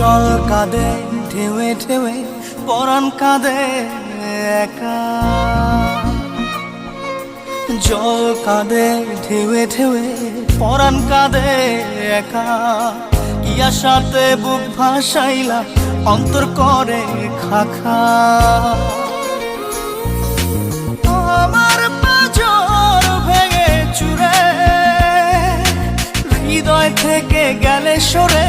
জল কাঁদে ঢেউে ঢেউে পরাণ কাঁদে একা। জল কাঁদে ঢেউে ঢেউে পরাণ কাঁদে একা। কি সাথে বুক ভাসাইলা, অন্তর করে খাখা। আমার পাজর ভেঙে চুরে, হৃদয় থেকে গেলে সরে